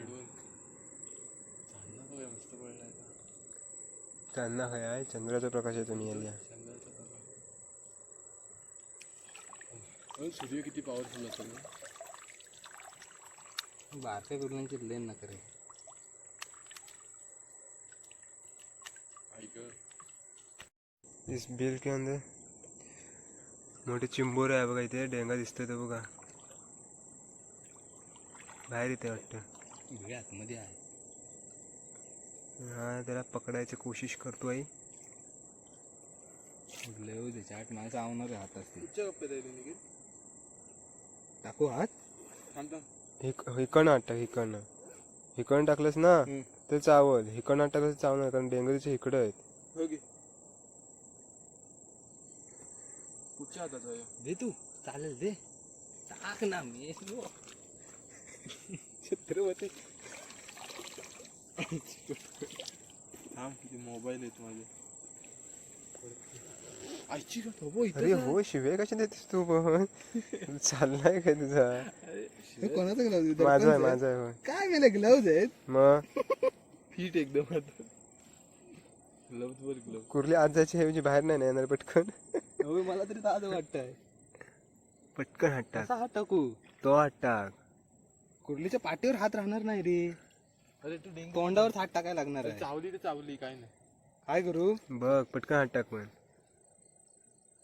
बघा मस्त त्यांना काय आहे चंद्राचा प्रकाश येतो मी यायला चंद्राचा प्रकाश. अहो, सूर्य किती पॉवरफुल असेल ना बारक्या कुर्ल्यांची लेन ना करे इस बिल के अंदर मोठे चिंबोर आहे बघा इथे डेंगा दिसतोय तो बघा. बाहेर येते वाटतं. वेळ आतमध्ये आहे. हा त्याला पकडायची कोशिश करतोय लय होते चाट मला चावणार हात असते टाकू हात. थांब थांब. हिक हिकडनं आठ टाक हिकडनं हिकडनं टाकलंस ना. ते चावल. हिकडनं आठ टाकलं चावणार? कारण डेंगरीचे इकडं आहेत. हो कुठच्या हातात दे तू. चालेल दे. टाक ना मी छत्रपती. थांब किती मोबाईल आहेत माझे. आईची का हो अरे हो शिवे कशा देतेस तू पण? चाललाय काय तुझा? हे कोणाचं माझा आहे माझा आहे होय. काय मेले ग्लाउज आहेत? मग? फीट एकदम आता. ग्लव्ज वर ग्लव्ह कुर्ली आज जायची ऐवजी बाहेर नाही ना येणार पटकन? होय मला तरी ताज वाटतंय. पटकन कसा हात टाकू तो हात टाक कुर्लीच्या पाठीवर हात राहणार नाही रे. अरे तू डेंग तोंडावर हात टाकायला लागणार आहे. चावली तर चावली काय नाही. काय करू बघ पटकन हात टाक पण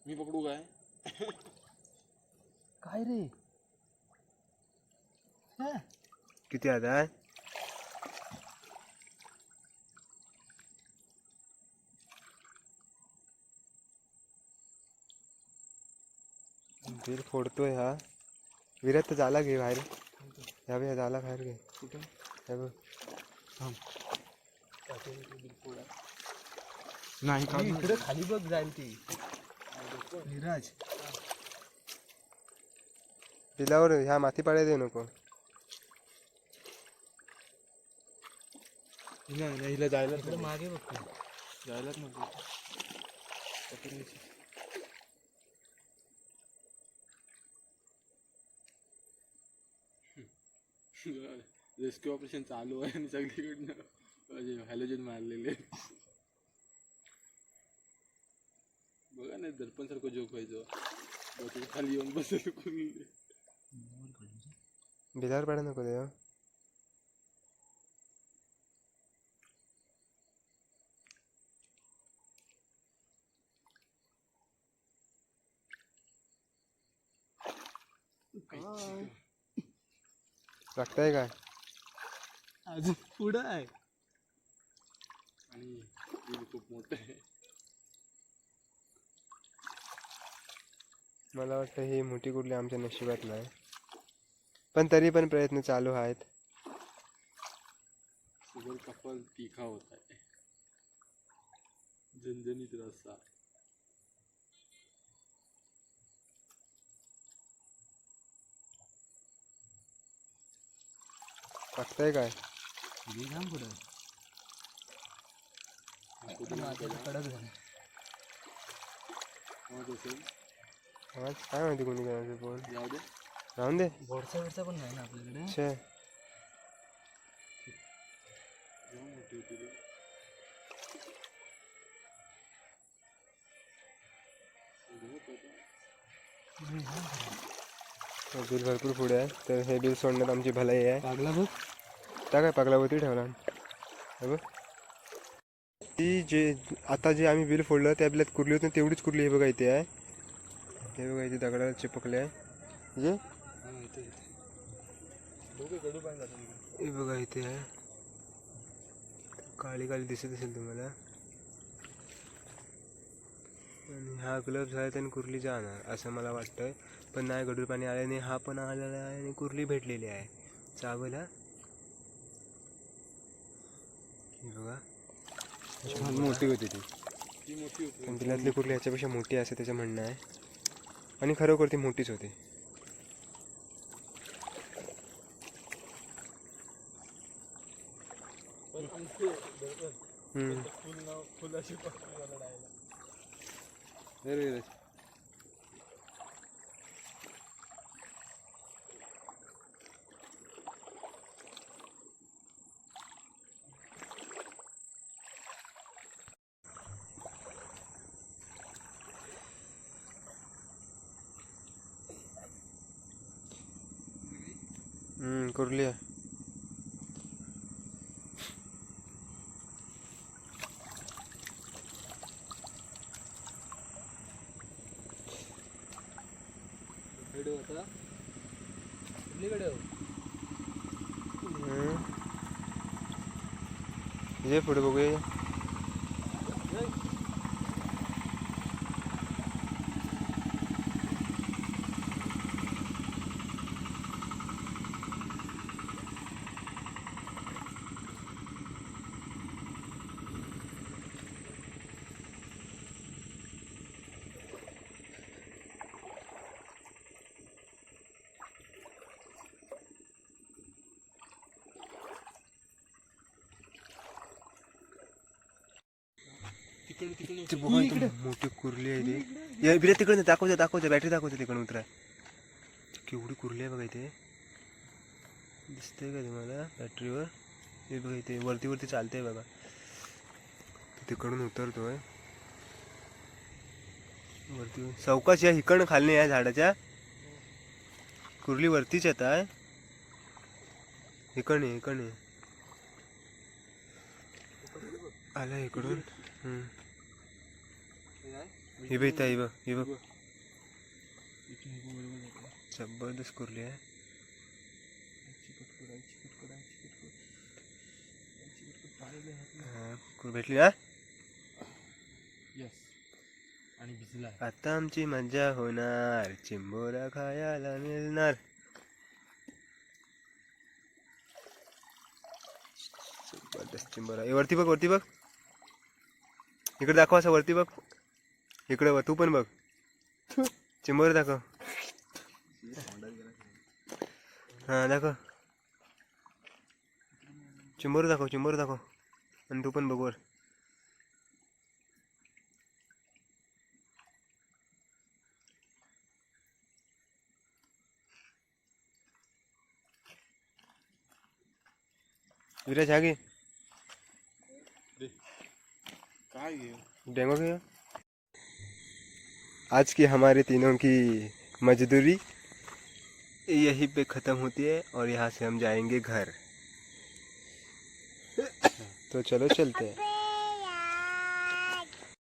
मी पकडू काय? काय रे? किती हात आहे? बिल फोडतोय हा. विराट तर झाला घे बाहेर. बघ, ह्या झाला बाहेर घे कुठं ह्या बघ. नाही का इकडे खाली बघ जाईल ती नीरज। बिलावर ह्या माती पाड्या देऊ नको नाही नाही हिला इकडे मागे बघतो जायलाच नको रेस्क्यू ऑपरेशन चालू आहे आणि सगळीकडनं म्हणजे हॅलोजन मारलेले. बघा ना दर्पण सारखं जोक व्हायचं खाली येऊन बसेल कुणी. बिलावर पाड्या नको देऊ लागतंय काय? अजून पुढं आहे. आणि बिल खूप मोठं आहे. मला वाटतं ही मोठी कुठली आमच्या नशिबात नाही. पण तरी पण प्रयत्न चालू आहेत. शुगर कपल तिखा होत आहे. झणझणीत रस्सा. लागतंय काय? आज काय माहिती कोणी करायचं दे. राहून दे. बोडसा बिडसा पण नाही ना आपल्याकडे? छे. जाऊ मोठी होती रे. हे बिल भरपूर पुढे आहे. तर हे बिल सोडण्यात आमची भलाई आहे. पागला बघ. त्या काय पागलावरती ठेवला? बघ. ती जे आता जे आम्ही बिल फोडलं त्या बिलात कुर्ली होती तेवढीच कुर्ली हे बघा इथे आहे. हे बघा इथे दगडाला चिपकले आहे. जे? हे बघा इथे आहे. काळी काळी दिसत असेल तुम्हाला. आणि हा ग्लव्स आहे त्याने कुर्ली जाणार असं मला वाटतंय. पण नाही गडूळ पाणी आल्याने हा पण आलेला आहे आणि कुर्ली भेटलेली आहे. चावल बघा. मोठी होती ती. ती मोठी होती पण बिलातली कुर्ली ह्याच्यापेक्षा मोठी असं त्याचं म्हणणं आहे. आणि खरोखर ती मोठीच होती. फुल Nereye gidelim? Mm, Corlea. Video होता. कुठलीकडे हम्म. ये पुढे बघूया तिकडे तिकडे ते बघा इथे मोठी कुर्ली आहे ते या बिरा तिकडे दाखवते दाखवते बॅटरी दाखवते तिकडे उतरा. केवढी कुर्ली आहे बघा इथे. दिसतंय का तुम्हाला बॅटरीवर हे बघा इथे वरती वरती चालतंय बघा. तिकडून उतरतोय. वरती चौकाश या इकडनं खाली आहे झाडाच्या. कुर्ली वरतीच येत आहे. इकडे इकडे आला इकडून. हम्म. ही बघ इथं, ही बघ ही। बघ जबरदस्त कुर्ली आहे कुर- भेटली ना आता आमची मजा होणार चिंबोरा खायला मिळणार. जबरदस्त चिंबोरा. वरती बघ वरती बघ. इकडे दाखव असं वरती बघ. इकडे बघ तू पण बघ. चिंबोरा दाखव. हा दाखव. चिंबोरा दाखव चिंबोरा दाखव. आणि तू पण बघ वर. विराज आगे काय घेऊ डेंगो गया आज की हमारे तीनों की मजदूरी यहीं पे ख़त्म होती है और यहाँ से हम जाएँगे घर। तो चलो चलते हैं।